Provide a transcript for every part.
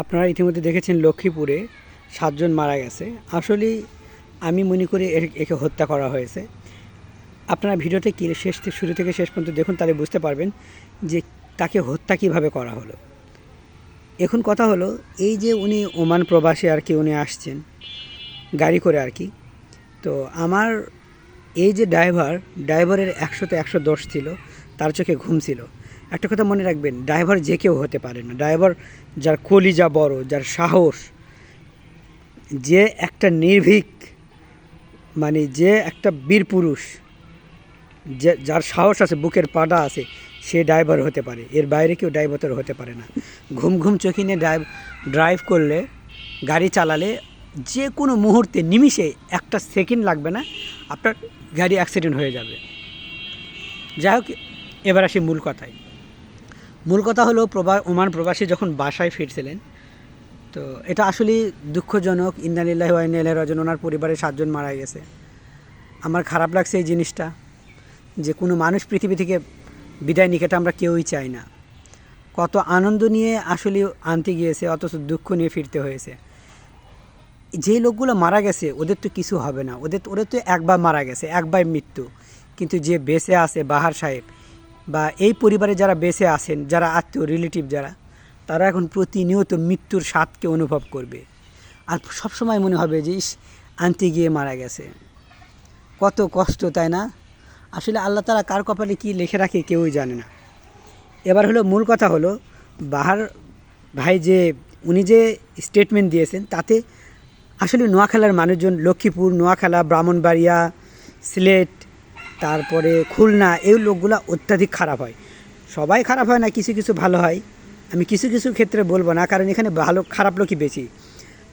আপনারা ইতিমধ্যে দেখেছেন লক্ষ্মীপুরে সাতজন মারা গেছে। আসলে আমি মনে করি একে হত্যা করা হয়েছে। আপনারা ভিডিওতে কি শেষ শুরু থেকে শেষ পর্যন্ত দেখুন, তাহলে বুঝতে পারবেন যে তাকে হত্যা কীভাবে করা হলো। এখন কথা হলো, এই যে উনি ওমান প্রবাসী আর কি উনি আসছেন, গাড়ি করে আর কি, তো আমার এই যে ড্রাইভার, ড্রাইভারের একশোতে একশো দোষ ছিল, তার চোখে ঘুম ছিল। একটা কথা মনে রাখবেন, ড্রাইভার যে কেউ হতে পারে না। ড্রাইভার যার কলিজা বড়, যার সাহস, যে একটা নির্ভীক মানে যে একটা বীর পুরুষ, যে যার সাহস আছে, বুকের পাটা আছে, সে ড্রাইভার হতে পারে। এর বাইরে কেউ ড্রাইভার হতে পারে না। ঘুম ঘুম চোখে নিয়ে ড্রাইভ ড্রাইভ করলে, গাড়ি চালালে, যে কোনো মুহূর্তে, নিমিষে একটা সেকেন্ড লাগবে না, আপনার গাড়ি অ্যাক্সিডেন্ট হয়ে যাবে। যাই হোক, এবার আসি মূল কথায়। মূল কথা হলো প্রবা ওমান প্রবাসী যখন বাসায় ফিরছিলেন, তো এটা আসলেই দুঃখজনক। ইন্দানিল্লাহ ওয়াইনাল রাজন ওনার পরিবারের সাতজন মারা গেছে। আমার খারাপ লাগছে এই জিনিসটা, যে কোনো মানুষ পৃথিবী থেকে বিদায় নিক এটা আমরা কেউই চাই না। কত আনন্দ নিয়ে আসলে আনতে গিয়েছে, অথচ দুঃখ নিয়ে ফিরতে হয়েছে। যে লোকগুলো মারা গেছে, ওদের তো কিছু হবে না। ওদের ওদের তো একবার মারা গেছে একবার মৃত্যু। কিন্তু যে বেঁচে আছে বাহার সাহেব বা এই পরিবারে যারা বেঁচে আছেন, যারা আত্মীয় রিলেটিভ যারা, তারা এখন প্রতিনিয়ত মৃত্যুর স্বাদকে অনুভব করবে। আর সবসময় মনে হবে যে, ইস, আনতে গিয়ে মারা গেছে। কত কষ্ট, তাই না? আসলে আল্লাহ তারা কার কপালে কী লেখে রাখে কেউই জানে না। এবার হলো মূল কথা হলো, বাহার ভাই যে, উনি যে স্টেটমেন্ট দিয়েছেন, তাতে আসলে নোয়াখালার মানুষজন লক্ষ্মীপুর, নোয়াখালা, ব্রাহ্মণবাড়িয়া, সিলেট তারপরে খুলনা, এই লোকগুলো অত্যাধিক খারাপ হয়। সবাই খারাপ হয় না, কিছু কিছু ভালো হয়। আমি কিছু কিছু ক্ষেত্রে বলব না, কারণ এখানে ভালো, খারাপ লোকই বেশি।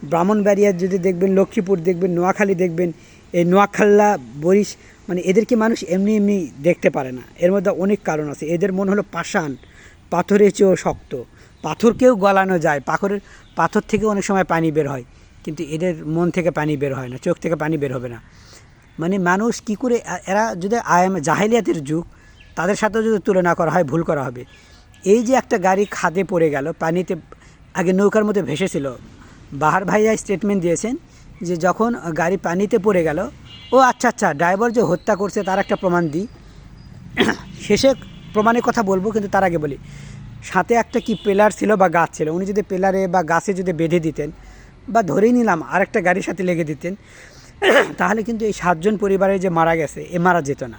ব্রাহ্মণবাড়িয়ার যদি দেখবেন, লক্ষ্মীপুর দেখবেন, নোয়াখালী দেখবেন, এই নোয়াখাল্লা, বরিশ মানে এদেরকে মানুষ এমনি এমনি দেখতে পারে না। এর মধ্যে অনেক কারণ আছে। এদের মন হলো পাষাণ, পাথরের চেয়েও শক্ত। পাথরকেও গলানো যায়, পাথরের, পাথর থেকে অনেক সময় পানি বের হয়। কিন্তু এদের মন থেকে পানি বের হয় না, চোখ থেকে পানি বের হবে না। মানে মানুষ কি করে এরা যদি আয়াম জাহেলিয়াতের যুগ, তাদের সাথেও যদি তুলনা করা হয়, ভুল করা হবে। এই যে একটা গাড়ি খাদে পড়ে গেল, পানিতে আগে নৌকার মধ্যে ভেসেছিল। বাহার ভাইয়া স্টেটমেন্ট দিয়েছেন যে যখন গাড়ি পানিতে পড়ে গেল, ও আচ্ছা আচ্ছা ড্রাইভার যে হত্যা করছে তার একটা প্রমাণ দিই। শেষে প্রমাণের কথা বলব, কিন্তু তার আগে বলি। সাথে একটা কি পেলার ছিল বা গাছ ছিল, উনি যদি পেলারে বা গাছে যদি বেঁধে দিতেন বা ধরেই নিলাম আরেকটা গাড়ির সাথে লেগে দিতেন তাহলে কিন্তু এই সাতজন পরিবারে যে মারা গেছে, এ মারা যেত না।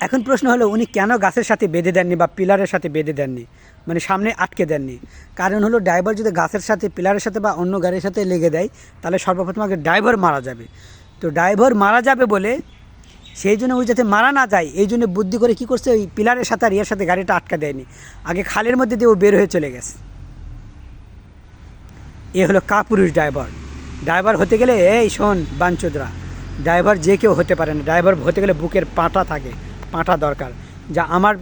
এখন প্রশ্ন হলো, উনি কেন গাছের সাথে বেঁধে দেননি বা পিলারের সাথে বেঁধে দেননি? মানে সামনে আটকে দেননি। কারণ হলো, ড্রাইভার যদি গাছের সাথে, পিলারের সাথে বা অন্য গাড়ির সাথে লেগে দেয়, তাহলে সর্বপ্রথম আগে ড্রাইভার মারা যাবে। তো ড্রাইভার মারা যাবে বলে সেই জন্য ওই যাতে মারা না যায়, এই জন্য বুদ্ধি করে কি করছে, ওই পিলারের সাথে আর ইয়ার সাথে গাড়িটা আটকা দেয়নি। আগে খালের মধ্যে দিয়ে ও বের হয়ে চলে গেছে। এ হলো কাপুরুষ ড্রাইভার। ড্রাইভার হতে গেলে, এই শোন বাঞ্চুদরা ড্রাইভার যে কেউ হতে পারে না, ড্রাইভার হতে গেলে বুকের পাঁটা থাকে, পাঁটা দরকার। যা আমার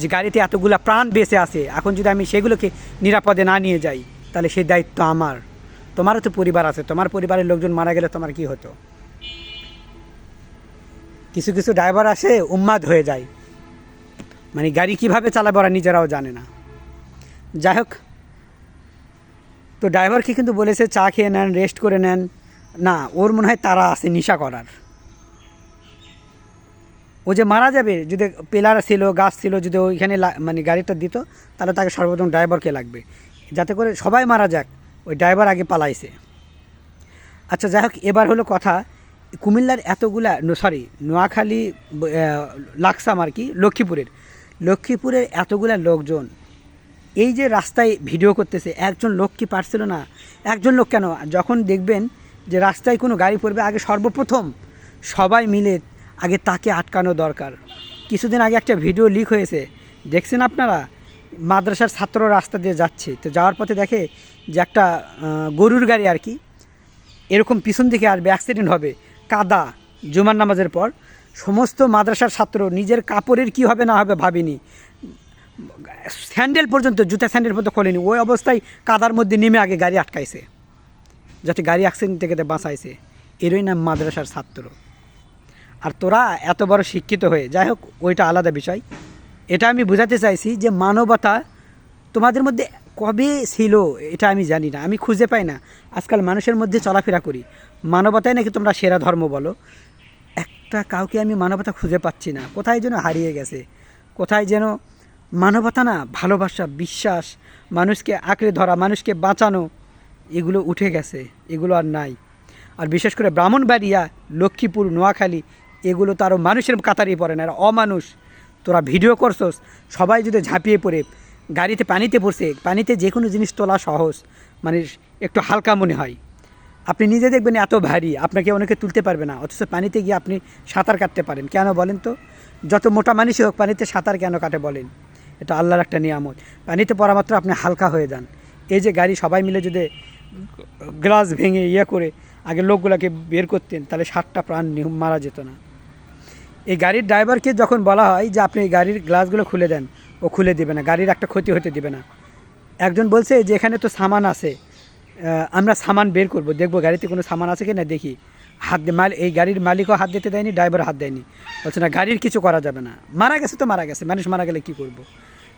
যে গাড়িতে এতগুলা প্রাণ বেঁচে আছে, এখন যদি আমি সেগুলোকে নিরাপদে না নিয়ে যাই, তাহলে সেই দায়িত্ব আমার। তোমারও তো পরিবার আছে, তোমার পরিবারের লোকজন মারা গেলে তোমার কি হতো? কিছু কিছু ড্রাইভার আসে, উম্মাদ হয়ে যায়। মানে গাড়ি কীভাবে চালাবে ওরা নিজেরাও জানে না। যাই হোক তো ড্রাইভারকে কিন্তু বলেছে, চা খেয়ে নেন রেস্ট করে নেন। না, ওর মনে হয় তারা আছে, নেশা করার। ও যে মারা যাবে, যদি পেলার ছিল, গাছ ছিল, যদি ওইখানে মানে গাড়িটা দিত, তাহলে তাকে সর্বপ্রথম ড্রাইভারকে লাগবে। যাতে করে সবাই মারা যাক, ওই ড্রাইভার আগে পালাইছে। আচ্ছা যাই হোক, এবার হলো কথা, কুমিল্লার এতগুলা সরি নোয়াখালী লাকসাম আর কি, লক্ষ্মীপুরের। লক্ষ্মীপুরের এতগুলা লোকজন এই যে রাস্তায় ভিডিও করতেছে, একজন লোক কি পারছিল না? একজন লোক কেন? যখন দেখবেন যে রাস্তায় কোনো গাড়ি পড়বে, আগে সর্বপ্রথম সবাই মিলে আগে তাকে আটকানো দরকার। কিছুদিন আগে একটা ভিডিও লিক হয়েছে। দেখছেন আপনারা? মাদ্রাসার ছাত্র রাস্তা দিয়ে যাচ্ছে। তো যাওয়ার পথে দেখে যে একটা গরুর গাড়ি আর কি, এরকম পিছন দিকে আসবে অ্যাক্সিডেন্ট হবে। কাদা, জুমার নামাজের পর। সমস্ত মাদ্রাসার ছাত্র, নিজের কাপড়ের কি হবে না হবে ভাবিনি। স্যান্ডেল পর্যন্ত, জুতা স্যান্ডেল পর্যন্ত খোলেনি। ওই অবস্থায় কাদার মধ্যে নেমে আগে গাড়ি আটকাইছে। যাতে গাড়ি অ্যাক্সিডেন্ট থেকে বাঁচাইছে। এরই নাম মাদ্রাসার ছাত্র। আর তোরা এত বড় শিক্ষিত হয়ে, যাই হোক, ওইটা আলাদা বিষয়। এটা আমি বোঝাতে চাইছি যে মানবতা তোমাদের মধ্যে কবে ছিল, এটা আমি জানি না। আমি খুঁজে পাই না। আজকাল মানুষের মধ্যে চলাফেরা করি। মানবতায় নাকি তোমরা সেরা ধর্ম বলো? একটা কাউকে আমি মানবতা খুঁজে পাচ্ছি না। কোথায় যেন হারিয়ে গেছে। কোথায় যেন মানবতা না, ভালোবাসা, বিশ্বাস, মানুষকে আঁকড়ে ধরা, মানুষকে বাঁচানো, এগুলো উঠে গেছে, এগুলো আর নাই। আর বিশেষ করে ব্রাহ্মণবাড়িয়া, লক্ষ্মীপুর, নোয়াখালী, এগুলো তো আরও মানুষের কাতারই পড়ে না, এরা অমানুষ। তোরা ভিডিও করছস, সবাই যদি ঝাঁপিয়ে পড়ে, গাড়িতে পানিতে পড়ছে পানিতে যে কোনো জিনিস তোলা সহজ মানে একটু হালকা মনে হয়। আপনি নিজে দেখবেন এত ভারী, আপনাকে অনেকে তুলতে পারবে না, অথচ পানিতে গিয়ে আপনি সাঁতার কাটতে পারেন। কেন বলেন তো? যত মোটা মানুষই হোক, পানিতে সাঁতার কেন কাটে বলেন? এটা আল্লাহর একটা নিয়ামত। পানিতে পড়া মাত্র আপনি হালকা হয়ে যান। এই যে গাড়ি সবাই মিলে যদি গ্লাস ভেঙে ইয়ে করে আগে লোকগুলোকে বের করতেন, তাহলে ষাটটা প্রাণ মারা যেত না। এই গাড়ির ড্রাইভারকে যখন বলা হয় যে আপনি গাড়ির গ্লাসগুলো খুলে দেন, ও খুলে দেবে না, গাড়ির একটা ক্ষতি হতে দেবে না। একজন বলছে যে এখানে তো সামান আছে আমরা সামান বের করব, দেখব গাড়িতে কোনো সামান আছে কি না দেখি। হাত মাল এই গাড়ির মালিকও হাত দিতে দেয়নি ড্রাইভার হাত দেয়নি। বলছে না, গাড়ির কিছু করা যাবে না। মারা গেছে তো মারা গেছে, মানুষ মারা গেলে কি করব।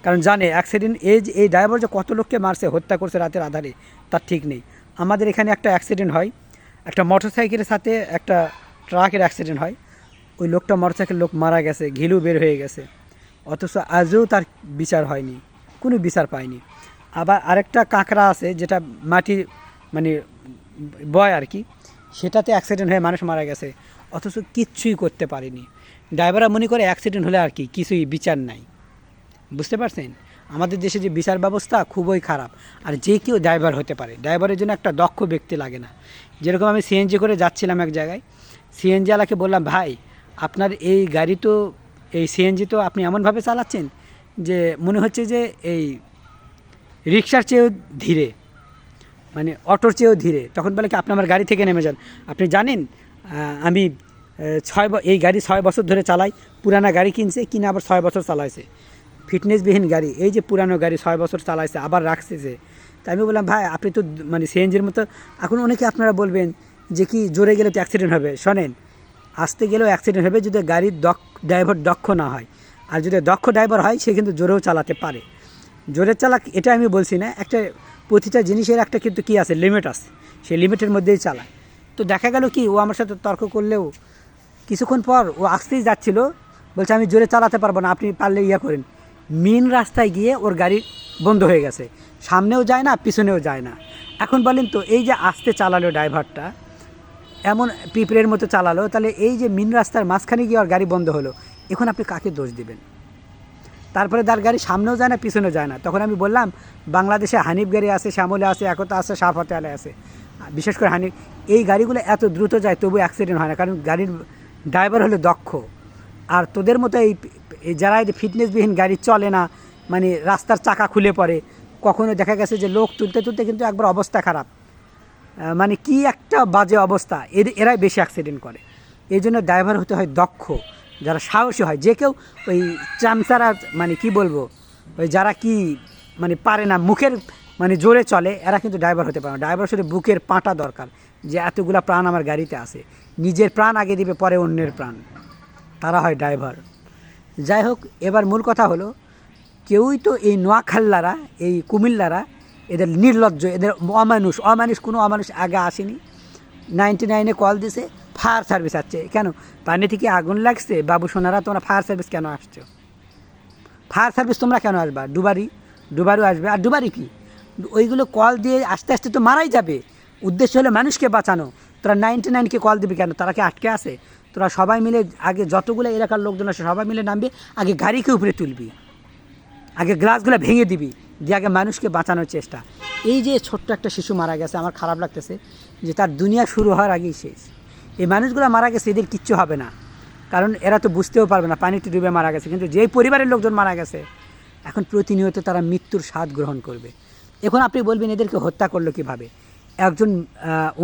কারণ জানে অ্যাক্সিডেন্ট এই যে এই ড্রাইভার যে কত লোককে মারছে, হত্যা করছে রাতের আধারে, তার ঠিক নেই। আমাদের এখানে একটা অ্যাক্সিডেন্ট হয়, একটা মোটরসাইকেলের সাথে একটা ট্রাকের অ্যাক্সিডেন্ট হয়। ওই লোকটা মোটরসাইকেল লোক মারা গেছে, ঘিলু বের হয়ে গেছে। অথচ আজও তার বিচার হয়নি, কোনো বিচার পায়নি। আবার আরেকটা কাঁকড়া আছে, যেটা মাটি মানে বয় আর কি সেটাতে অ্যাক্সিডেন্ট হয়ে মানুষ মারা গেছে, অথচ কিচ্ছুই করতে পারেনি। ড্রাইভাররা মনে করে অ্যাক্সিডেন্ট হলে আর কি, কিছুই বিচার নাই। বুঝতে পারছেন? আমাদের দেশে যে বিচার ব্যবস্থা খুবই খারাপ, আর যে কেউ ড্রাইভার হতে পারে। ড্রাইভারের জন্য একটা দক্ষ ব্যক্তি লাগে না। যেরকম আমি সিএনজি করে যাচ্ছিলাম এক জায়গায় সিএনজি আলাকে বললাম, ভাই, আপনার এই গাড়ি তো, এই সিএনজি তো আপনি এমনভাবে চালাচ্ছেন যে মনে হচ্ছে যে এই রিক্সার চেয়েও ধীরে। মানে অটোর চেয়েও ধীরে। তখন বলে কি, আপনি আমার গাড়ি থেকে নেমে যান। আপনি জানেন আমি ছয় এই গাড়ি ছয় বছর ধরে চালাই, পুরানা গাড়ি কিনছে, কিনে আবার ছয় বছর চালাইছে। ফিটনেসবিহীন গাড়ি, এই যে পুরানো গাড়ি ছয় বছর চালাইছে, আবার রাখছে যে আমি বললাম, ভাই, আপনি তো মানে সিএনজির মতো এখন অনেকে আপনারা বলবেন যে কি, জোরে গেলে তো অ্যাক্সিডেন্ট হবে। শোনেন, আসতে গেলেও অ্যাক্সিডেন্ট হবে যদি গাড়ির দক্ষ, ড্রাইভার দক্ষ না হয়। আর যদি দক্ষ ড্রাইভার হয়, সে কিন্তু জোরেও চালাতে পারে। জোরে চালাক, এটা আমি বলছি না। একটা প্রতিটা জিনিসের একটা কিন্তু কী আছে লিমিট আছে। সেই লিমিটের মধ্যেই চালায়। তো দেখা গেল কি, ও আমার সাথে তর্ক করলেও কিছুক্ষণ পর ও আসতেই যাচ্ছিল, বলছে, আমি জোরে চালাতে পারব না, আপনি পারলে ইয়ে করেন। মেন রাস্তায় গিয়ে ওর গাড়ি বন্ধ হয়ে গেছে। সামনেও যায় না, পিছনেও যায় না। এখন বলেন তো, এই যে আসতে চালালো ড্রাইভারটা, এমন পিঁপড়ের মতো চালালো, তাহলে এই যে মিন রাস্তার মাঝখানে গিয়ে ওর গাড়ি বন্ধ হলো, এখন আপনি কাকে দোষ দিবেন? তারপরে তার গাড়ি সামনেও যায় না, পিছনেও যায় না। তখন আমি বললাম, বাংলাদেশে হানিফ গাড়ি আছে, শ্যামলে আছে, একতা আছে সাফাতে আলে আছে। বিশেষ করে হানিফ, এই গাড়িগুলো এত দ্রুত যায়, তবু অ্যাক্সিডেন্ট হয় না, কারণ গাড়ির ড্রাইভার হলো দক্ষ। আর তোদের মতো এই যারা এই ফিটনেসবিহীন গাড়ি চলে না মানে রাস্তার চাকা খুলে পড়ে, কখনো দেখা গেছে যে লোক তুলতে তুলতে কিন্তু একবার অবস্থা খারাপ। মানে কি একটা বাজে অবস্থা, এর, এরাই বেশি অ্যাক্সিডেন্ট করে। এই জন্য ড্রাইভার হতে হয় দক্ষ। যারা সাহসী হয়, যে কেউ ওই চামচারা মানে কি বলব, ওই যারা কি মানে পারে না, মুখের মানে জোরে চলে, এরা কিন্তু ড্রাইভার হতে পারে না। ড্রাইভার শুধু বুকের পাটা দরকার, যে এতগুলা প্রাণ আমার গাড়িতে আছে। নিজের প্রাণ আগে দিবে, পরে অন্যের প্রাণ। তারা হয় ড্রাইভার যাই হোক, এবার মূল কথা হলো, কেউই তো এই নোয়াখাল্লারা, এই কুমিল্লারা, এদের নির্লজ্জ, এদের অমানুষ অমানুষ, কোনো অমানুষ আগে আসেনি। নাইনটি নাইনে কল দিছে ফায়ার সার্ভিস আসছে কেন? পানি থেকে আগুন লাগছে? বাবু সোনারা, তোমরা ফায়ার সার্ভিস কেন আসছো? ফায়ার সার্ভিস তোমরা কেন আসবা? ডুবারি ডুবারু আসবে। আর ডুবারি কি? ওইগুলো কল দিয়ে আস্তে আস্তে তো মারাই যাবে। উদ্দেশ্য হলো মানুষকে বাঁচানো। তোরা নাইনটি নাইনকে কল দিবি কেন? তারা কি আটকে আছে? তোরা সবাই মিলে আগে যতগুলো এলাকার লোকজন আছে, সবাই মিলে নামবে, আগে গাড়িকে উপরে তুলবি। আগে গ্লাসগুলো ভেঙে দিবি, দিয়ে আগে মানুষকে বাঁচানোর চেষ্টা। এই যে ছোট্ট একটা শিশু মারা গেছে, আমার খারাপ লাগতেছে যে তার দুনিয়া শুরু হওয়ার আগেই শেষ। এই মানুষগুলো মারা গেছে, এদের কিচ্ছু হবে না। কারণ এরা তো বুঝতেও পারবে না, পানিতে ডুবে মারা গেছে। কিন্তু যেই পরিবারের লোকজন মারা গেছে, এখন প্রতিনিয়ত তারা মৃত্যুর স্বাদ গ্রহণ করবে। এখন আপনি বলবেন, এদেরকে হত্যা করল কীভাবে? একজন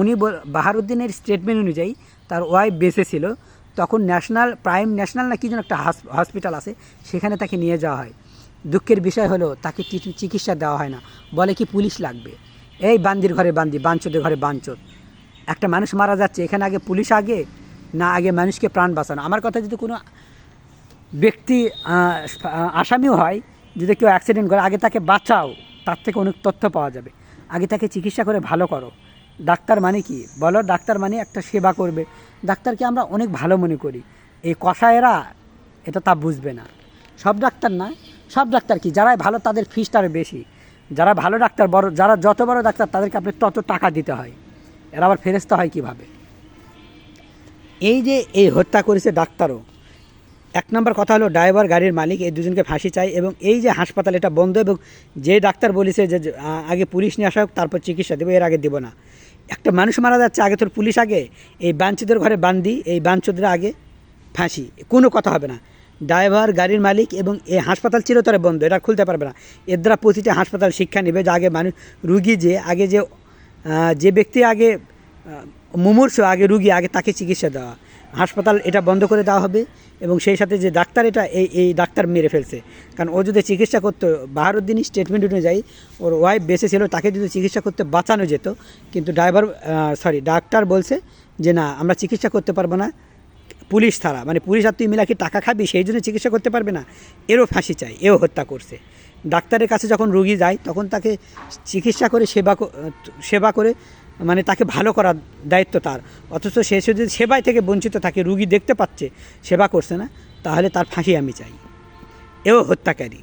উনি বাহারুদ্দিনের স্টেটমেন্ট অনুযায়ী তার ওয়াইফ বেঁচে ছিল। তখন ন্যাশনাল প্রাইম ন্যাশনাল না কি যেন একটা হসপিটাল আছে, সেখানে তাকে নিয়ে যাওয়া হয়। দুঃখের বিষয় হলো, তাকে চিকিৎসা দেওয়া হয় না। বলে কি পুলিশ লাগবে? এই বান্দির ঘরে বান্দি বাঞ্চদের ঘরে বাঞ্চদ একটা মানুষ মারা যাচ্ছে, এখানে আগে পুলিশ আগে, না আগে মানুষকে প্রাণ বাঁচানো? আমার কথা যদি কোনো ব্যক্তি আসামিও হয়, যদি কেউ অ্যাক্সিডেন্ট করে, আগে তাকে বাঁচাও, তার থেকে অনেক তথ্য পাওয়া যাবে। আগে তাকে চিকিৎসা করে ভালো করো। ডাক্তার মানে কি? বলো, ডাক্তার মানে একটা সেবা করবে। ডাক্তারকে আমরা অনেক ভালো মনে করি। এই কষায়েরা এটা তা বুঝবে না। সব ডাক্তার না, সব ডাক্তার কি? যারা ভালো, তাদের ফিসটা বেশি। যারা ভালো ডাক্তার, বড়, যারা যত বড় ডাক্তার, তাদেরকে আপনি তত টাকা দিতে হয়। এরা আবার ফেরস্তা হয় কীভাবে? এই যে এই হত্যা করেছে ডাক্তারও, এক নম্বর কথা হলো ড্রাইভার, গাড়ির মালিক, এই দুজনকে ফাঁসি চাই এবং এই যে হাসপাতাল এটা বন্ধ এবং যে ডাক্তার বলেছে যে আগে পুলিশ নিয়ে আসা হোক, তারপর চিকিৎসা দেবো, এর আগে দেবো না। একটা মানুষ মারা যাচ্ছে, আগে তোর পুলিশ আগে, এই বাঞ্চিদের ঘরে বান্দি, এই বাঞ্চদের আগে ফাঁসি, কোনো কথা হবে না। ড্রাইভার, গাড়ির মালিক এবং এই হাসপাতাল চিরতরে বন্ধ, এটা খুলতে পারবে না। এর দ্বারা প্রতিটি হাসপাতাল শিক্ষা নেবে যে আগে মানুষ রুগী যে, আগে যে যে ব্যক্তি আগে মুমূর্ষ, আগে রুগী, আগে তাকে চিকিৎসা দেওয়া। হাসপাতাল এটা বন্ধ করে দেওয়া হবে এবং সেই সাথে যে ডাক্তার এটা, এই এই ডাক্তার মেরে ফেলছে। কারণ ও যদি চিকিৎসা করতো বাহারুদ্দিনই স্টেটমেন্ট অনুযায়ী ওর ওয়াইফ বেঁচে ছিল, তাকে যদি চিকিৎসা করতে বাঁচানো যেত, কিন্তু ড্রাইভার সরি ডাক্তার বলছে যে না, আমরা চিকিৎসা করতে পারব না, পুলিশ ছাড়া। মানে পুলিশ আর তুই মিলাকি টাকা খাবি? সেই জন্য চিকিৎসা করতে পারবে না? এরও ফাঁসি চাই, এও হত্যা করছে। ডাক্তারের কাছে যখন রুগী যায়, তখন তাকে চিকিৎসা করে, সেবা সেবা করে মানে তাকে ভালো করার দায়িত্ব তার। অথচ সে যদি সেবায় থেকে বঞ্চিত থাকে, রুগী দেখতে পাচ্ছে, সেবা করছে না, তাহলে তার ফাঁসি আমি চাই। এও হত্যাকারী।